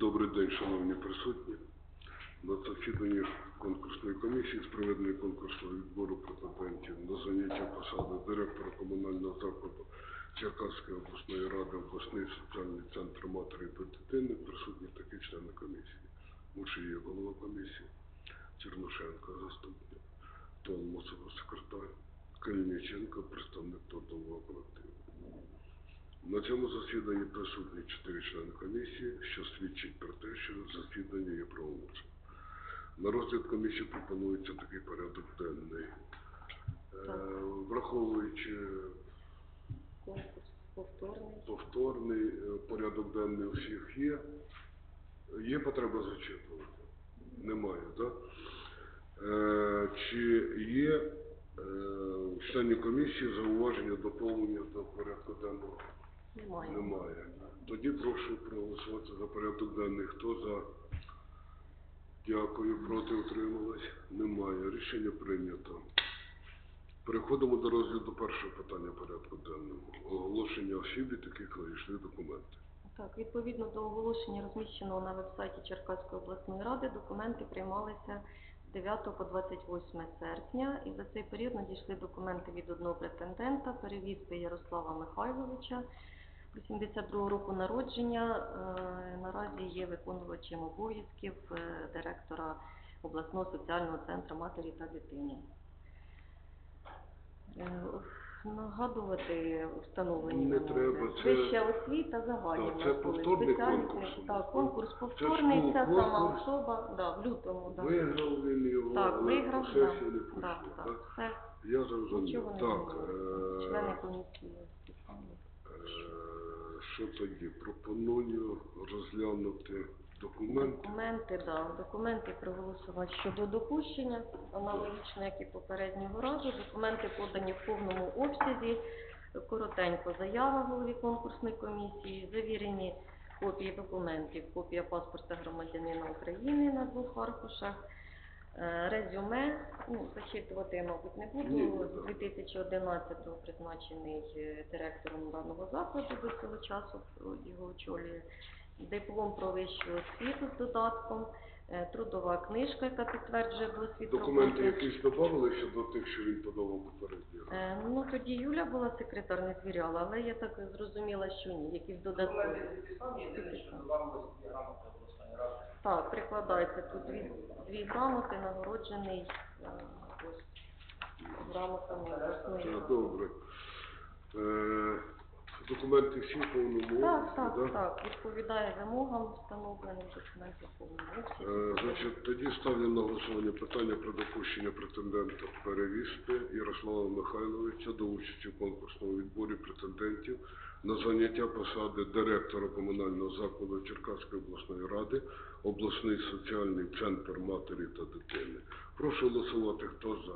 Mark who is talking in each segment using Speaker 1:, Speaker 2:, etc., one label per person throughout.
Speaker 1: Добрий день, шановні присутні. На засіданні конкурсної комісії з проведення конкурсного відбору претендентів на заняття посади директора комунального закладу Черкаської обласної ради обласний соціальний центр матері та дитини присутні такі члени комісії. Мушиє голова комісії, Черношенко заступник, Тонмосова секретар, Калініченко представник трудового колективу. На цьому засіданні присутні чотири члени комісії, що свідчить про те, що засідання є правомочним. На розгляд комісії пропонується такий порядок денний. Е, Враховуючи
Speaker 2: повторний.
Speaker 1: повторний е, порядок денний у всіх є, є потреба зачитувати? Немає, так? Е, Чи є членів комісії зауваження доповнення до порядку денного?
Speaker 2: Немає.
Speaker 1: Немає. Тоді прошу проголосувати за порядок денний. Хто за? Дякую. Проти утрималась? Немає. Рішення прийнято. Переходимо до розгляду першого питання порядку денного. Оголошення осіб, від яких надійшли документи.
Speaker 2: Так, відповідно до оголошення, розміщеного на вебсайті Черкаської обласної ради, документи приймалися з 9 по 28 серпня. І за цей період надійшли документи від одного претендента, перевізки Ярослава Михайловича, 82 року народження. Е, Наразі є виконувачем обов'язків е, директора обласного соціального центру матері та дитини. Е, Нагадувати встановлені
Speaker 1: Не треба, це-
Speaker 2: Вища освіта загальні.
Speaker 1: Так, це повторний конкурс у нас,
Speaker 2: Так, конкурс
Speaker 1: Це
Speaker 2: повторний,
Speaker 1: був
Speaker 2: ця сама
Speaker 1: конкурс.
Speaker 2: особа, да, в лютому, да.
Speaker 1: Виграв він його,
Speaker 2: Так,
Speaker 1: але
Speaker 2: виграв, да,
Speaker 1: не
Speaker 2: да,
Speaker 1: пройшли,
Speaker 2: так,
Speaker 1: так?
Speaker 2: все,
Speaker 1: Я зрозумів.
Speaker 2: нічого не
Speaker 1: Так.
Speaker 2: Члени
Speaker 1: е,
Speaker 2: комісії.
Speaker 1: Е, Що тоді? Пропоную розглянути документи.
Speaker 2: Документи, да, документи проголосувати щодо допущення, аналогічно, як і попереднього разу. Документи подані в повному обсязі. Коротенько заява голові конкурсної комісії, завірені копії документів, копія паспорта громадянина України на двох аркушах, резюме, ну, зачитувати я, мабуть, не буду. З
Speaker 1: так.
Speaker 2: 2011-го призначений е, директором даного закладу до цього часу його очолює диплом про вищу освіту з додатком, е, трудова книжка, яка підтверджує досвід
Speaker 1: Документи
Speaker 2: роботи.
Speaker 1: якісь додавалися до тих, що він подавав попередньо?
Speaker 2: Е, Ну тоді Юля була секретар, не звіряла, але я так зрозуміла, що ні, якісь додаткові. Так, прикладається тут дві, дві грамоти, нагороджений е, ось грамотами обласної
Speaker 1: добре. Е, Документи всі в повному
Speaker 2: Так,
Speaker 1: обсязі,
Speaker 2: так,
Speaker 1: да?
Speaker 2: так, відповідає вимогам встановленим документів повному
Speaker 1: Е,
Speaker 2: обсязі.
Speaker 1: Значить, тоді ставлю на голосування питання про допущення претендента перевізки Ярослава Михайловича до участі в конкурсному відборі претендентів на заняття посади директора комунального закладу Черкаської обласної ради, обласний соціальний центр матері та дитини. Прошу голосувати, хто за.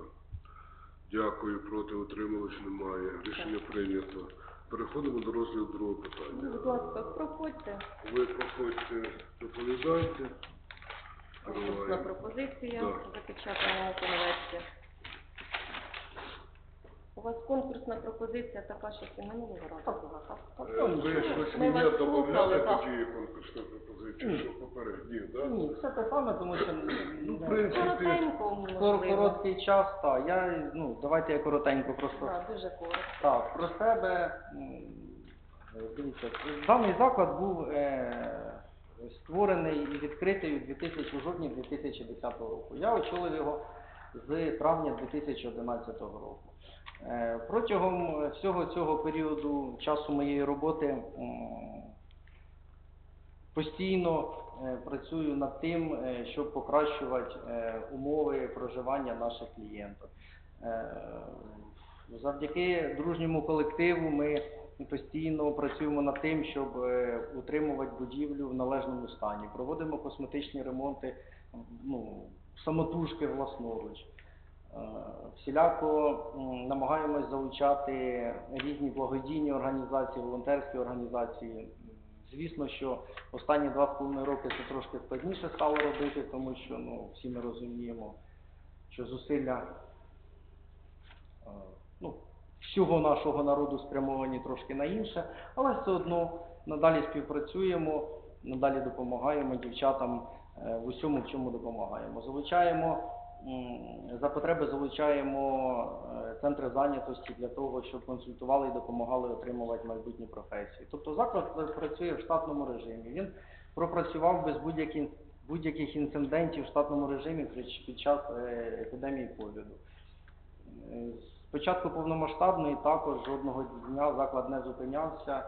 Speaker 1: Дякую, проти утрималось немає. Рішення прийнято. Переходимо до розгляду другого
Speaker 2: Ну,
Speaker 1: питання.
Speaker 2: Будь ласка, проходьте.
Speaker 1: Ви проходьте, доповідайте. Триває.
Speaker 2: пропозиція запечатана у конверті. У вас конкурсна пропозиція така, що і минулого разу була, так?
Speaker 1: Е, Ви щось
Speaker 2: Ми
Speaker 1: мені
Speaker 2: вас слухали, так.
Speaker 1: тоді конкурсну пропозицію, що попередні, так?
Speaker 3: Ні, все те саме, тому що
Speaker 1: Ну, в
Speaker 3: ну,
Speaker 1: принципі,
Speaker 2: Коротенько,
Speaker 3: кор-
Speaker 2: можливо.
Speaker 3: короткий час, так. Я, ну, давайте я коротенько просто.
Speaker 2: Так, дуже коротко.
Speaker 3: Так, про себе. м, Дивіться, даний заклад був е, створений і відкритий у 2000, у жовтні 2010 року. Я очолив його з травня 2011 року. Е, протягом всього цього періоду часу моєї роботи постійно е, працюю над тим, е, щоб покращувати умови проживання наших клієнтів. Завдяки дружньому колективу ми постійно працюємо над тим, щоб утримувати будівлю в належному стані. Проводимо косметичні ремонти ну, самотужки власноруч. Е, Всіляко намагаємось залучати різні благодійні організації, волонтерські організації. Звісно, що останні два з половиною роки це трошки складніше стало робити, тому що ну, всі ми розуміємо, що зусилля е, ну, всього нашого народу спрямовані трошки на інше, але все одно надалі співпрацюємо, надалі допомагаємо дівчатам е, в усьому, в чому допомагаємо. Залучаємо за потреби залучаємо е, центри зайнятості для того, щоб консультували і допомагали отримувати майбутні професії. Тобто заклад працює в штатному режимі. Він пропрацював без будь-яких будь-яких інцидентів в штатному режимі під час е, епідемії ковіду. Е, З повномасштабної також жодного дня заклад не зупинявся.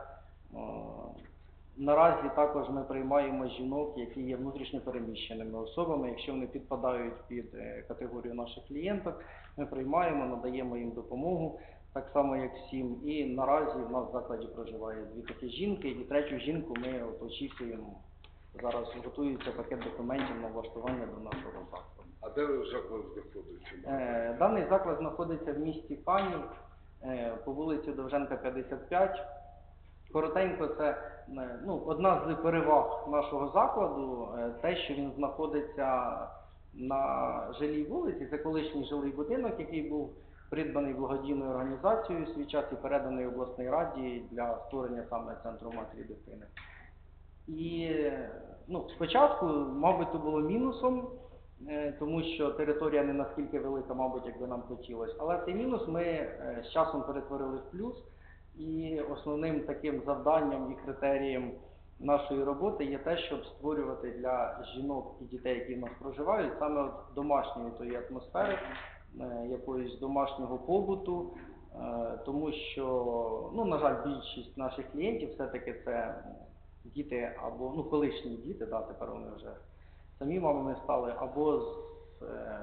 Speaker 3: Наразі також ми приймаємо жінок, які є внутрішньо переміщеними особами. Якщо вони підпадають під е, категорію наших клієнток, ми приймаємо, надаємо їм допомогу, так само як всім. І наразі в нас в закладі проживає дві такі жінки, і третю жінку ми очікуємо. Зараз готується пакет документів на влаштування до нашого закладу.
Speaker 1: А де заклад знаходиться?
Speaker 3: Е, Даний заклад знаходиться в місті Канів е, по вулиці Довженка 55. Коротенько, це ну, одна з переваг нашого закладу, е, те, що він знаходиться на жилій вулиці. Це колишній жилий будинок, який був придбаний благодійною організацією свій час і переданий обласній раді для створення саме центру матері дитини. І е, ну, спочатку, мабуть, це було мінусом, е, тому що територія не наскільки велика, мабуть, як би нам хотілося. Але цей мінус ми е, з часом перетворили в плюс. І основним таким завданням і критерієм нашої роботи є те, щоб створювати для жінок і дітей, які в нас проживають, саме домашньої тої атмосфери, е, якоїсь домашнього побуту, е, тому що, ну, на жаль, більшість наших клієнтів все-таки це діти або ну, колишні діти, да, тепер вони вже самі мамами стали, або з е,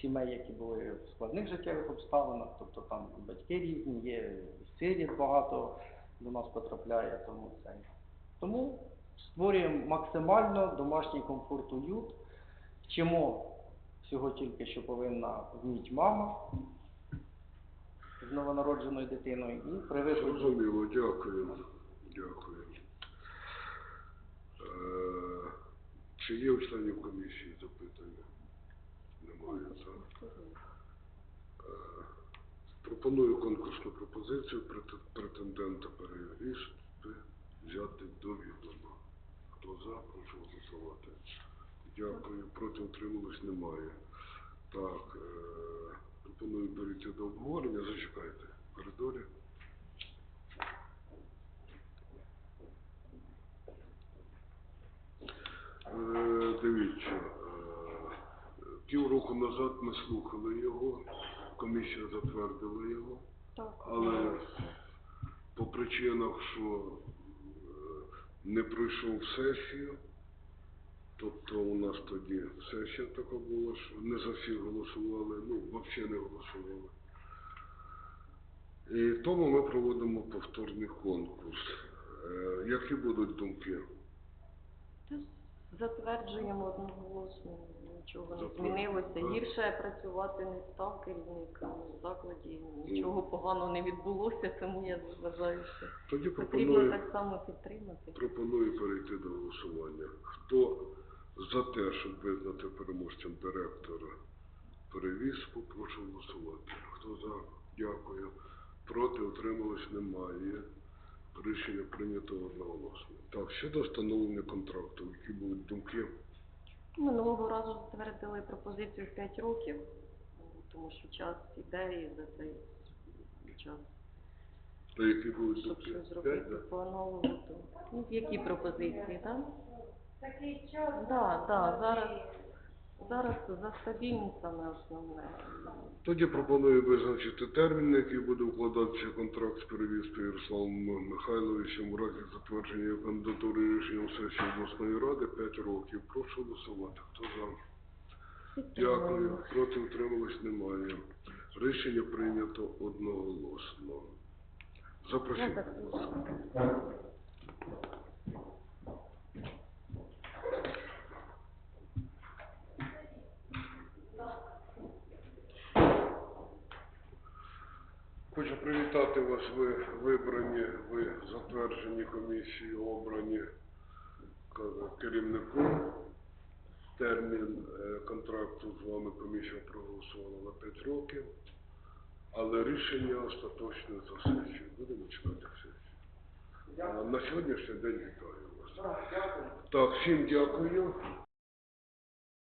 Speaker 3: сімей, які були в складних життєвих обставинах, тобто там батьки різні, є і багато до нас потрапляє, тому це. Тому створюємо максимально домашній комфорт, уют, вчимо всього тільки, що повинна вміти мама з новонародженою дитиною, і при
Speaker 1: Зрозуміло, дякую. Дякую. Е, Чи є у членів комісії запитання? Немає, так? Е, Пропоную конкурсну пропозицію претендента перевізти, взяти до відома. Хто за, прошу голосувати. Дякую. Проти утрималось немає. Так, е, пропоную перейти до обговорення. Зачекайте в коридорі. Е, Дивіться, е, півроку назад ми слухали його, комісія затвердила його,
Speaker 2: Так.
Speaker 1: але по причинах, що е, не пройшов сесію, тобто у нас тоді сесія така була, що не за всіх голосували, ну, взагалі не голосували. І тому ми проводимо повторний конкурс. Е, Які будуть думки?
Speaker 2: Та Затверджуємо одноголосно, нічого не
Speaker 1: Затверджуємо,
Speaker 2: змінилося. Гірше працювати не став керівник в закладі, нічого поганого не відбулося, тому я вважаю, що
Speaker 1: Тоді
Speaker 2: потрібно
Speaker 1: пропоную,
Speaker 2: так само підтримати.
Speaker 1: пропоную перейти до голосування. Хто за те, щоб визнати переможцем директора перевізку, прошу голосувати. Хто за? Дякую. Проти утрималось немає. Рішення прийнято одноголосно. Так, щодо встановлення контракту, які будуть думки?
Speaker 2: Минулого разу затвердили пропозицію в 5 років, тому що час іде і за цей час,
Speaker 1: Та які будуть
Speaker 2: щоб
Speaker 1: думки?
Speaker 2: щось
Speaker 1: П'ять,
Speaker 2: зробити
Speaker 1: да?
Speaker 2: по-новому. то- Ну, які пропозиції, так?
Speaker 4: Такий час.
Speaker 2: Да, да, зараз, зараз за стабільність саме основне.
Speaker 1: Тоді пропоную визначити термін, на який буде укладатися контракт з перевізкою Ярославом Михайловичем у разі затвердження його кандидатури рішенням сесії обласної ради 5 років. Прошу голосувати. Хто за? Дякую. Проти утрималось немає. Рішення прийнято одноголосно. Запросіть.
Speaker 2: так
Speaker 1: будь ласка. Хочу вас. Ви вибрані, ви затверджені комісією, обрані керівником. Термін е, контракту з вами комісія проголосувала на 5 років, але рішення остаточне за сесію. Будемо чекати сесію. На сьогоднішній день вітаю вас. Так, всім дякую.